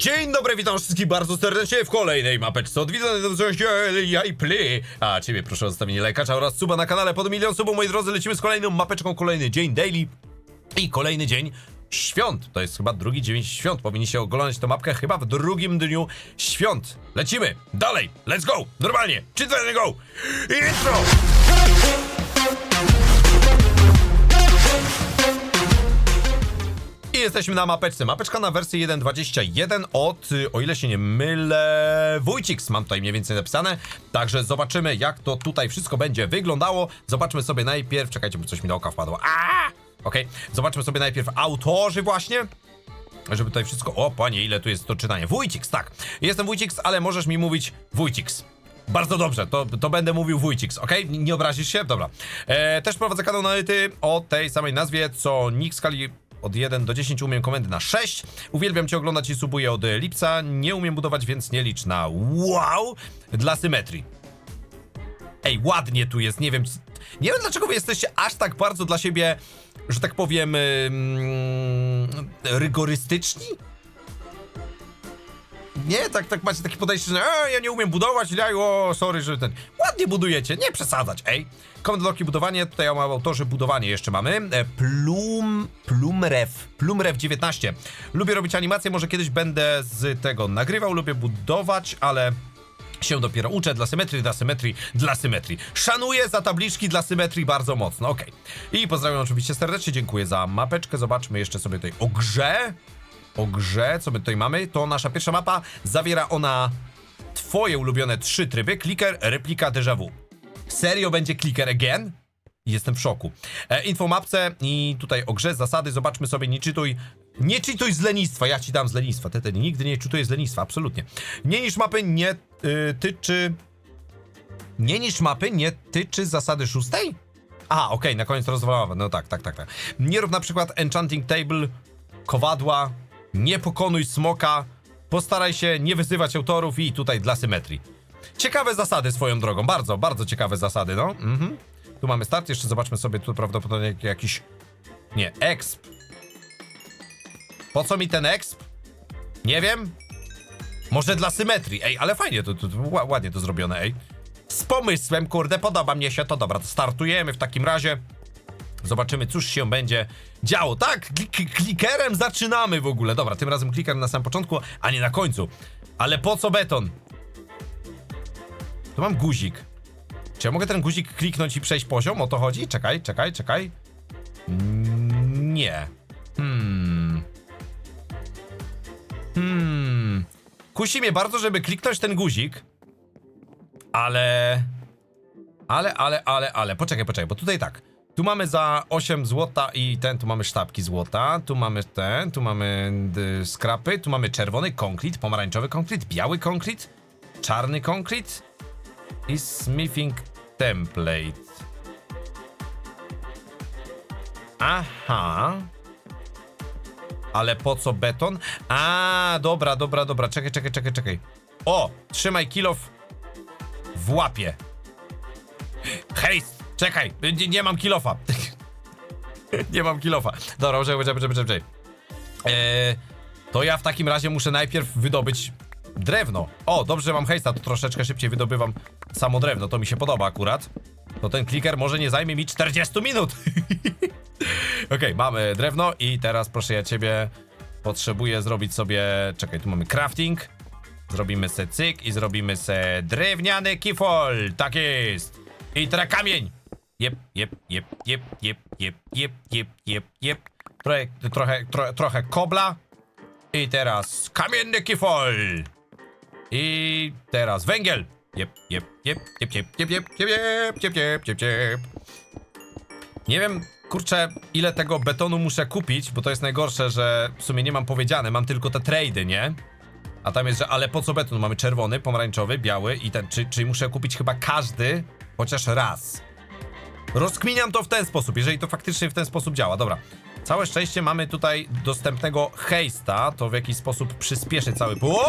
Dzień dobry, witam wszystkich bardzo serdecznie w kolejnej mapeczce od ja i Play. A ciebie proszę o zostawienie lajkacza oraz suba na kanale pod milion subów, moi drodzy. Lecimy z kolejną mapeczką, kolejny dzień daily i kolejny dzień świąt. To jest chyba drugi dzień świąt. Powinniście oglądać tę mapkę chyba w drugim dniu świąt. Lecimy, dalej, let's go, normalnie, 3, 2, 1, go! Intro! I jesteśmy na mapeczce. Mapeczka na wersję 1.21 od, y, o ile się nie mylę, Wójcix mam tutaj mniej więcej napisane. Także zobaczymy, jak to tutaj wszystko będzie wyglądało. Zobaczmy sobie najpierw, czekajcie, bo coś mi do oka wpadło. Aaaa! Okej, zobaczmy sobie najpierw autorzy właśnie. Żeby tutaj wszystko... O, panie, ile tu jest to czytanie. Wójcix, tak. Jestem Wójcix, ale możesz mi mówić Wójcix. Bardzo dobrze, to, to będę mówił Wójcix, ok? Nie obrazisz się? Dobra. E, też prowadzę kanał na o tej samej nazwie, co Nick skali od 1 do 10 umiem komendy na 6. Uwielbiam cię oglądać i subuję od lipca. Nie umiem budować, więc nie licz na wow dla symetrii. Ej, ładnie tu jest, nie wiem, nie wiem dlaczego wy jesteście aż tak bardzo dla siebie, że tak powiem, ym, rygorystyczni? Nie, tak, tak macie takie podejście, że e, ja nie umiem budować, ja, o, sorry, że ten... Ładnie budujecie, nie przesadzać, ej. Komendolki budowanie, tutaj ja mam autorzy budowanie jeszcze mamy. E, Plum... Plumrew. Plumrew 19. Lubię robić animacje, może kiedyś będę z tego nagrywał, lubię budować, ale się dopiero uczę dla symetrii, dla symetrii, dla symetrii. Szanuję za tabliczki dla symetrii bardzo mocno, okej. I pozdrawiam oczywiście serdecznie, dziękuję za mapeczkę. Zobaczmy jeszcze sobie tutaj o grze. O grze, co my tutaj mamy? To nasza pierwsza mapa. Zawiera ona twoje ulubione trzy tryby. Clicker, replika, déjà vu. Serio będzie clicker again? Jestem w szoku. E, info mapce i tutaj o grze, zasady, zobaczmy sobie, nie czytuj. Nie czytuj z lenistwa, ja ci dam z lenistwa. Ty, ty nigdy nie czytuję z lenistwa, absolutnie. Nie niż mapy nie y, tyczy. Nie niż mapy nie tyczy zasady szóstej? A, okej, na koniec rozwalała. No tak, tak, tak, tak. Nie rób na przykład enchanting table, kowadła, nie pokonuj smoka, postaraj się nie wyzywać autorów i tutaj dla symetrii. Ciekawe zasady swoją drogą, bardzo, bardzo ciekawe zasady, no. Mhm. Tu mamy start, jeszcze zobaczmy sobie tu prawdopodobnie jakiś... Nie, exp. Po co mi ten exp? Nie wiem. Może dla symetrii, ej, ale fajnie to, to, to ła- ładnie to zrobione, ej. Z pomysłem, kurde, podoba mnie się to, dobra, startujemy w takim razie. Zobaczymy, cóż się będzie działo. Tak, klik klikerem zaczynamy w ogóle. Dobra, tym razem kliker na samym początku, a nie na końcu. Ale po co beton? Tu mam guzik. Czy ja mogę ten guzik kliknąć i przejść poziom? O to chodzi? Czekaj, czekaj, czekaj. Nie. Hmm. Hmm. Kusi mnie bardzo, żeby kliknąć ten guzik. Ale... Ale, ale, ale, ale. Poczekaj, poczekaj, bo tutaj tak. Tu mamy za 8 złota i ten, tu mamy sztabki złota, tu mamy ten, tu mamy y, skrapy, tu mamy czerwony konkret, pomarańczowy konkret, biały konkret, czarny konkret i smithing template. Aha. Ale po co beton? A, dobra, dobra, dobra. Czekaj, czekaj, czekaj, czekaj. O, trzymaj kilof w łapie. Hej, czekaj, nie, nie mam kilofa. nie mam kilofa. Dobra, poczekaj, poczekaj, poczekaj, poczekaj. Eee, to ja w takim razie muszę najpierw wydobyć drewno. O, dobrze, że mam hejsta, to troszeczkę szybciej wydobywam samo drewno, to mi się podoba akurat. To ten kliker może nie zajmie mi 40 minut. Okej, mamy drewno i teraz proszę ja ciebie potrzebuję zrobić sobie, czekaj, tu mamy crafting. Zrobimy se cyk i zrobimy se drewniany kifol. Tak jest. I teraz kamień. Jep, jep, jep, jep, jep, jep, jep, jep, jep, jep. Trochę, trochę, trochę, trochę kobla. I teraz kamienny kifol. I teraz węgiel. Jep, jep, jep, jep, jep, jep, jep, jep, jep, jep, jep, jep. Nie wiem, kurczę, ile tego betonu muszę kupić, bo to jest najgorsze, że w sumie nie mam powiedziane, mam tylko te trady, nie? A tam jest, że ale po co beton? Mamy czerwony, pomarańczowy, biały i ten, czy, muszę kupić chyba każdy chociaż raz. Rozkminiam to w ten sposób, jeżeli to faktycznie w ten sposób działa. Dobra. Całe szczęście mamy tutaj dostępnego hejsta, to w jakiś sposób przyspieszy cały... Wow!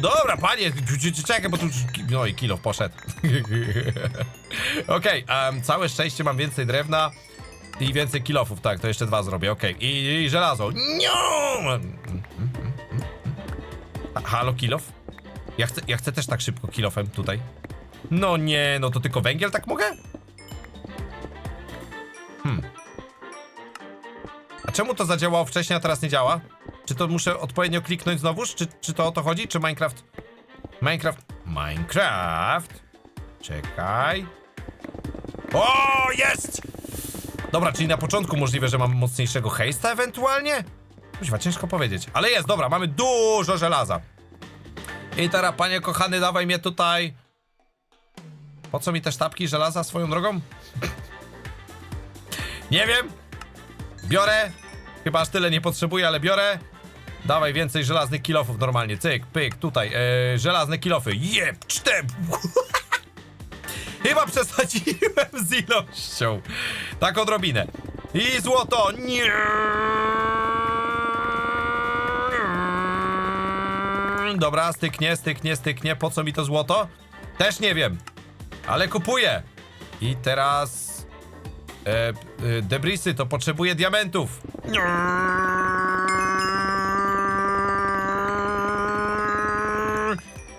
Dobra, panie, czekaj, bo tu... No i kilo poszedł. Okej, em, całe szczęście mam więcej drewna. I więcej kilofów, tak, to jeszcze dwa zrobię, okej. I, I żelazo. Nie! Halo, kilof? Ja chcę, ja chcę też tak szybko kilofem tutaj. No nie, no to tylko węgiel tak mogę? Hmm. A czemu to zadziałało wcześniej, a teraz nie działa? Czy to muszę odpowiednio kliknąć znowuż? Czy, czy to o to chodzi? Czy Minecraft... Minecraft... Minecraft... Czekaj... O, jest! Dobra, czyli na początku możliwe, że mam mocniejszego hejsta ewentualnie? Kuźwa, ciężko powiedzieć. Ale jest, dobra, mamy dużo żelaza. I teraz, panie kochany, dawaj mnie tutaj... Po co mi te sztabki żelaza swoją drogą? Nie wiem. Biorę. Chyba aż tyle nie potrzebuję, ale biorę. Dawaj więcej żelaznych kilofów normalnie. Cyk, pyk, tutaj. E, żelazne kilofy. Jeb, cztep. Chyba przesadziłem z ilością. Tak odrobinę. I złoto. Nie. Dobra, styknie, styknie, styknie. Po co mi to złoto? Też nie wiem. Ale kupuję. I teraz... E, e, debrisy, to potrzebuję diamentów.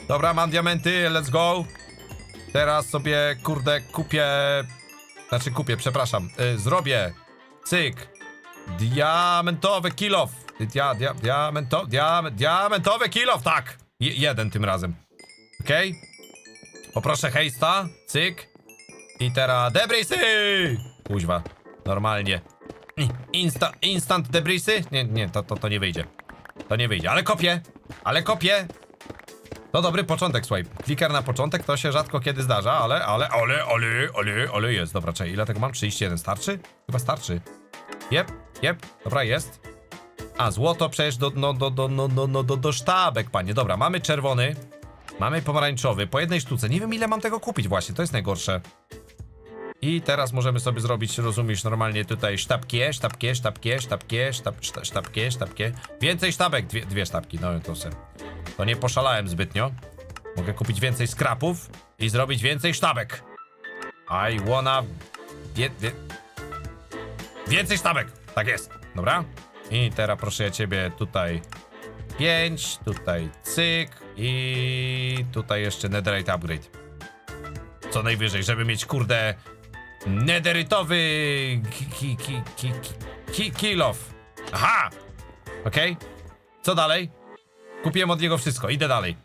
Dobra, mam diamenty, let's go. Teraz sobie, kurde, kupię... Znaczy kupię, przepraszam. Y, zrobię. Cyk. Diamentowy kilof. Dia, dia, diamento, dia, diamentowy kilof, tak. Je, jeden tym razem. Okej. Poproszę hejsta. Cyk. I teraz debrisy! Kuźwa. Normalnie. Insta, instant debrisy? Nie, nie, to, to, to nie wyjdzie. To nie wyjdzie, ale kopię. Ale kopię. To dobry początek, słuchaj. Kliker na początek to się rzadko kiedy zdarza, ale, ale, ale, ale, ale, ale jest. Dobra, czekaj, ile tego mam? 31. Starczy? Chyba starczy. Jep, jep, dobra, jest. A, złoto przecież do, no, do, do, no, no, no, do, do sztabek, panie. Dobra, mamy czerwony, mamy pomarańczowy, po jednej sztuce. Nie wiem, ile mam tego kupić właśnie, to jest najgorsze. I teraz możemy sobie zrobić, rozumiesz, normalnie tutaj sztabkie, sztabkie, sztabkie, sztabkie, sztab, szta- sztabkie, sztabkie. Więcej sztabek, dwie, dwie sztabki, no to se. To nie poszalałem zbytnio. Mogę kupić więcej skrapów i zrobić więcej sztabek. I wanna... Wie, wie... Więcej sztabek! Tak jest, dobra? I teraz proszę ja ciebie tutaj... Pięć, tutaj cyk i tutaj jeszcze netherite upgrade. Co najwyżej, żeby mieć kurde ki, kill off. Aha! Okej. Co dalej? Kupiłem od niego wszystko, idę dalej.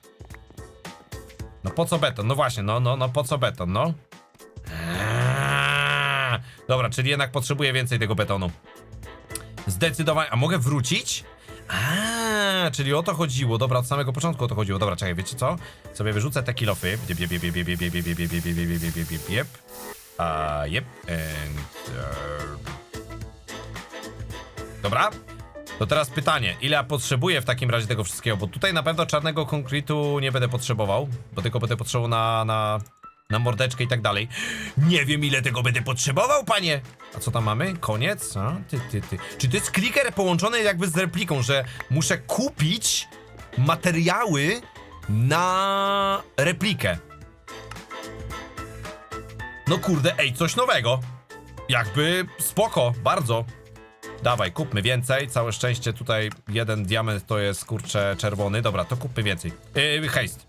No po co beton? No właśnie, no, no, no po co beton, no? Eee, Dobra, czyli jednak potrzebuję więcej tego betonu. Zdecydowanie. A mogę wrócić? A, czyli o to chodziło. Dobra, od samego początku o to chodziło. Dobra, czekaj, wiecie co? Sobie wyrzucę te kilofy. Jep, jep, jep, jep, jep, jep, jep, jep, jep, jep, jep, jep. A, jep. And, Dobra. To teraz pytanie, ile ja potrzebuję w takim razie tego wszystkiego? Bo tutaj na pewno czarnego konkretu nie będę potrzebował, bo tylko będę potrzebował na, na, na mordeczkę i tak dalej. Nie wiem, ile tego będę potrzebował, panie! A co tam mamy? Koniec? A, ty, ty, ty. Czy to jest kliker połączony jakby z repliką, że muszę kupić materiały na replikę? No kurde, ej, coś nowego. Jakby spoko, bardzo. Dawaj, kupmy więcej. Całe szczęście tutaj jeden diament to jest kurczę czerwony. Dobra, to kupmy więcej. Yy, hejst.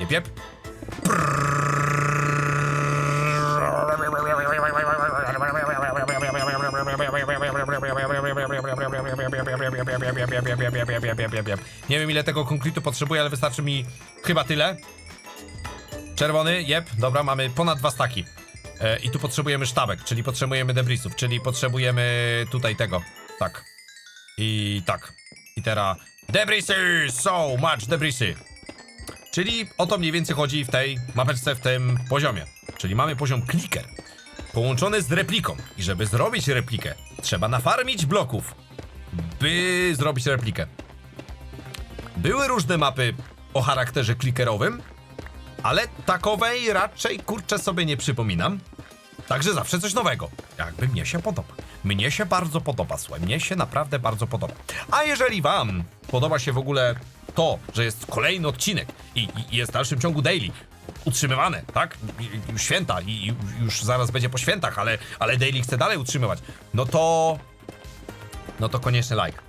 Jep, jep. Nie wiem ile tego konkretu potrzebuję, ale wystarczy mi chyba tyle. Czerwony, jep, dobra, mamy ponad dwa staki. E, I tu potrzebujemy sztabek, czyli potrzebujemy debrisów, czyli potrzebujemy tutaj tego. Tak. I tak. I teraz debrisy! So much debrisy! Czyli o to mniej więcej chodzi w tej mapeczce, w tym poziomie. Czyli mamy poziom clicker połączony z repliką. I żeby zrobić replikę, trzeba nafarmić bloków, by zrobić replikę. Były różne mapy o charakterze clickerowym, ale takowej raczej kurczę sobie nie przypominam. Także zawsze coś nowego. Jakby mnie się podoba. Mnie się bardzo podoba, słuchaj. Mnie się naprawdę bardzo podoba. A jeżeli wam podoba się w ogóle to, że jest kolejny odcinek i, i jest w dalszym ciągu daily, utrzymywane, tak? Już święta i już zaraz będzie po świętach, ale, ale Daily chce dalej utrzymywać. No to... No to koniecznie like.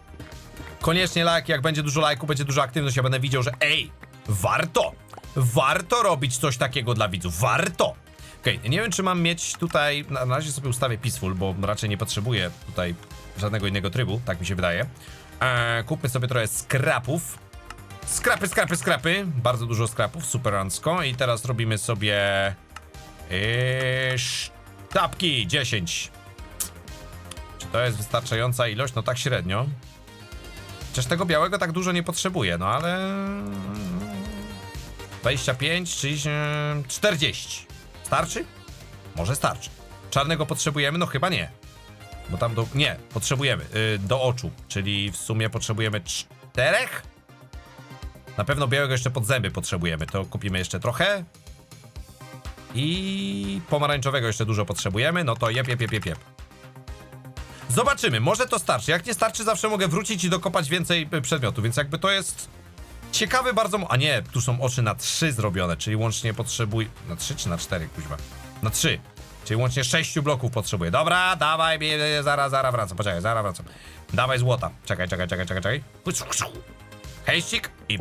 Koniecznie like, jak będzie dużo lajków, będzie dużo aktywności, ja będę widział, że ej, warto! Warto robić coś takiego dla widzów, warto! Okej, nie wiem, czy mam mieć tutaj, na, razie sobie ustawię Peaceful, bo raczej nie potrzebuję tutaj żadnego innego trybu, tak mi się wydaje. Eee, kupmy sobie trochę skrapów. Skrapy, skrapy, skrapy. Bardzo dużo skrapów, superancko. I teraz robimy sobie... Yy, sztabki, 10. Czy to jest wystarczająca ilość? No tak średnio. Chociaż tego białego tak dużo nie potrzebuję, no ale... 25, 30, 40. Starczy? Może starczy. Czarnego potrzebujemy? No chyba nie. Bo tam do... Nie, potrzebujemy. Yy, do oczu, czyli w sumie potrzebujemy czterech? Na pewno białego jeszcze pod zęby potrzebujemy. To kupimy jeszcze trochę. I pomarańczowego jeszcze dużo potrzebujemy. No to jep, jep, jep, jep, jep. Zobaczymy, może to starczy. Jak nie starczy, zawsze mogę wrócić i dokopać więcej y, przedmiotów, więc jakby to jest ciekawy bardzo... A nie, tu są oczy na 3 zrobione, czyli łącznie potrzebuj... Na 3 czy na 4, kuźwa? Na 3. Czyli łącznie 6 bloków potrzebuję. Dobra, dawaj, zaraz, zaraz wracam. Poczekaj, zaraz wracam. Dawaj złota. Czekaj, czekaj, czekaj, czekaj, czekaj. Hejścik i...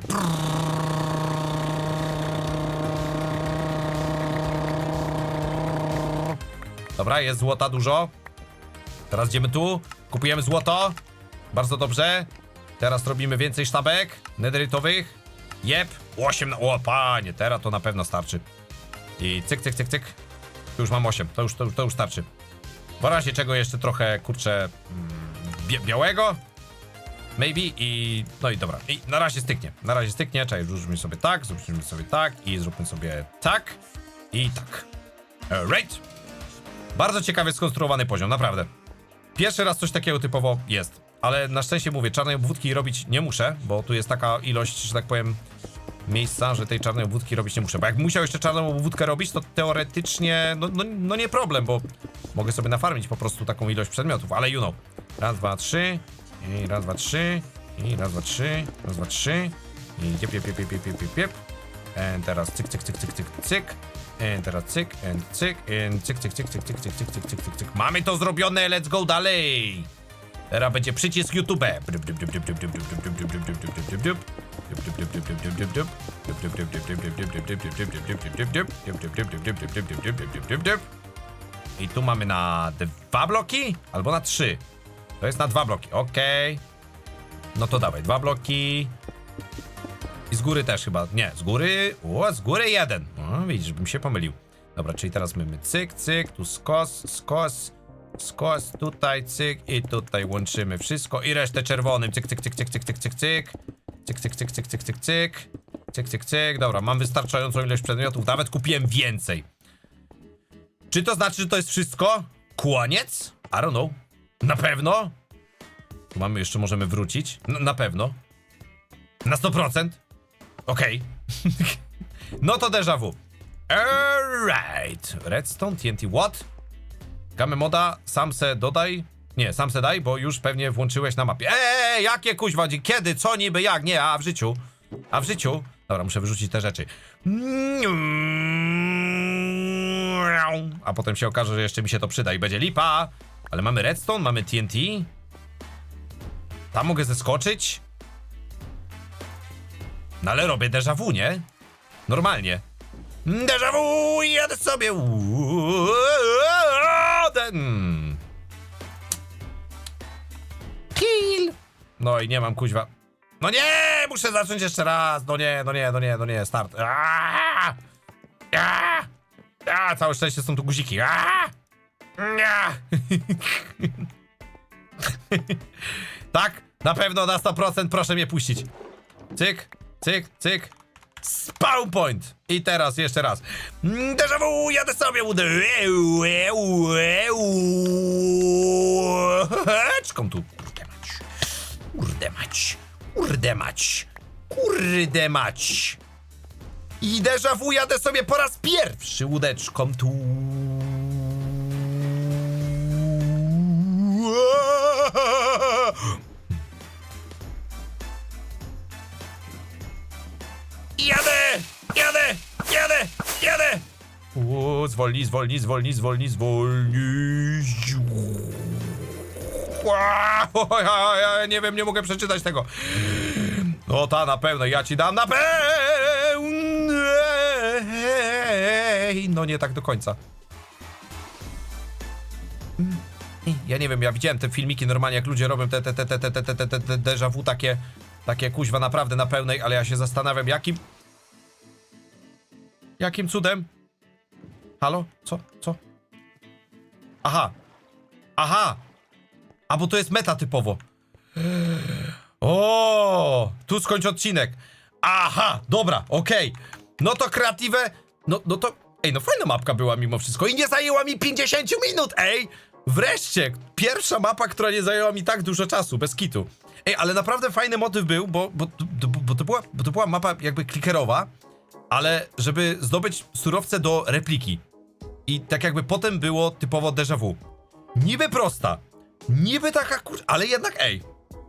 Dobra, jest złota dużo. Teraz idziemy tu, kupujemy złoto. Bardzo dobrze. Teraz robimy więcej sztabek nederytowych. Jep, 8 na... O, panie, teraz to na pewno starczy. I cyk, cyk, cyk, cyk. Tu już mam 8, to już, to, już- to już starczy. W razie czego jeszcze trochę, kurczę, mm, białego. Maybe i... No i dobra. I na razie styknie. Na razie styknie. Czekaj, zróbmy sobie tak, zróbmy sobie tak i zróbmy sobie tak i tak. Right. Bardzo ciekawie skonstruowany poziom, naprawdę. Pierwszy raz coś takiego typowo jest. Ale na szczęście mówię, czarnej obwódki robić nie muszę, bo tu jest taka ilość, że tak powiem, miejsca, że tej czarnej obwódki robić nie muszę. Bo jak musiał jeszcze czarną obwódkę robić, to teoretycznie, no, no, no nie problem, bo mogę sobie nafarmić po prostu taką ilość przedmiotów, ale you know. Raz, dwa, trzy, i raz, dwa, trzy, i raz, dwa, trzy, raz, dwa, trzy, i jep, jep, jep, jep, jep, jep, jep. And teraz cyk, cyk, cyk, cyk, cyk, cyk. Teraz cyk, and cyk, and cyk, cyk, cyk, cyk, cyk, cyk, cyk, cyk, cyk, cyk, cyk. Mamy to zrobione, let's go dalej! Teraz będzie przycisk YouTube. I tu mamy na dwa bloki? Albo na trzy. To jest na dwa bloki, okej. No to dawaj, dwa bloki. I z góry też chyba. Nie, z góry. O, z góry jeden. O, widzisz, bym się pomylił. Dobra, czyli teraz mamy cyk, cyk, tu skos, skos, skos, tutaj cyk i tutaj łączymy wszystko i resztę czerwonym. Cyk, cyk, cyk, cyk, cyk, cyk, cyk, cyk. Cyk, cyk, cyk, cyk, cyk, cyk, cyk. Cyk, cyk, cyk. Dobra, mam wystarczającą ilość przedmiotów. Nawet kupiłem więcej. Czy to znaczy, że to jest wszystko? Koniec? I don't know. Na pewno? Tu mamy jeszcze, możemy wrócić. Na pewno. Na 100%? Okej. no to déjà vu. Alright. Redstone, TNT, what? Game moda, sam se dodaj. Nie, sam se daj, bo już pewnie włączyłeś na mapie. Eee, jakie kuźwa, dzi- kiedy, co niby, jak, nie, a w życiu. A w życiu? Dobra, muszę wyrzucić te rzeczy. A potem się okaże, że jeszcze mi się to przyda i będzie lipa. Ale mamy redstone, mamy TNT. Tam mogę zeskoczyć. No ale robię déjà vu, nie? Normalnie. Déjà vu, jadę sobie. Ten. Kill. No i nie mam kuźwa. No nie, muszę zacząć jeszcze raz. No nie, no nie, no nie, no nie, start. Aaaa! Aaaa! Aaaa! Całe szczęście są tu guziki. Aaaa! Aaaa! tak, na pewno na 100% proszę mnie puścić. Cyk, cyk, cyk. Spawn point! I teraz jeszcze raz. Déjà vu, jadę sobie udę. Czką tu. Kurde mać. Kurde mać. Kurde mać. Kurde mać. I déjà vu jadę sobie po raz pierwszy łódeczką tu. Jadę! Jadę! Jadę! U, zwolnij, zwolnij, zwolnij, zwolnij, zwolnij. Ła, o, ja, ja nie wiem, nie mogę przeczytać tego. No ta na pełnej, ja ci dam na pełnej. No nie tak do końca. Mm, Ja nie wiem, ja widziałem te filmiki normalnie, jak ludzie robią te, te, te, te, te, te, te, te, te déjà vu takie, takie kuźwa naprawdę na pełnej, ale ja się zastanawiam, jakim... Jakim cudem? Halo? Co? Co? Aha. Aha! A bo to jest meta typowo. O, tu skończ odcinek. Aha, dobra, okej. No to kreatywę. No, no to. Ej, no fajna mapka była mimo wszystko i nie zajęła mi 50 minut, ej! Wreszcie! Pierwsza mapa, która nie zajęła mi tak dużo czasu, bez kitu. Ej, ale naprawdę fajny motyw był, bo, bo, bo, bo, to, była, bo to była mapa jakby klikerowa, ale żeby zdobyć surowce do repliki. I tak jakby potem było typowo déjà vu. Niby prosta, niby taka kur... ale jednak ej.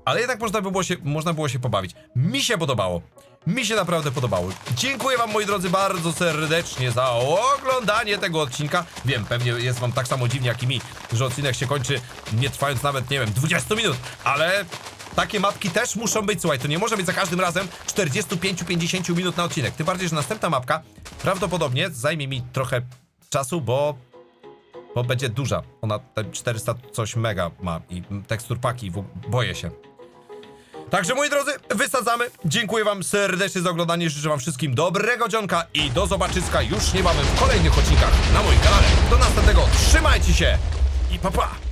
Ale jednak można by było się, można było się pobawić. Mi się podobało. Mi się naprawdę podobało. Dziękuję wam moi drodzy bardzo serdecznie za oglądanie tego odcinka. Wiem, pewnie jest wam tak samo dziwnie jak i mi, że odcinek się kończy nie trwając nawet, nie wiem, 20 minut, ale takie mapki też muszą być, słuchaj, to nie może być za każdym razem 45-50 minut na odcinek. Tym bardziej, że następna mapka prawdopodobnie zajmie mi trochę czasu, bo bo będzie duża. Ona te 400 coś mega ma i tekstur paki, boję się. Także moi drodzy, wysadzamy. Dziękuję wam serdecznie za oglądanie. Życzę wam wszystkim dobrego dzionka i do zobaczyska już niebawem w kolejnych odcinkach na moim kanale. Do następnego. Trzymajcie się i pa pa!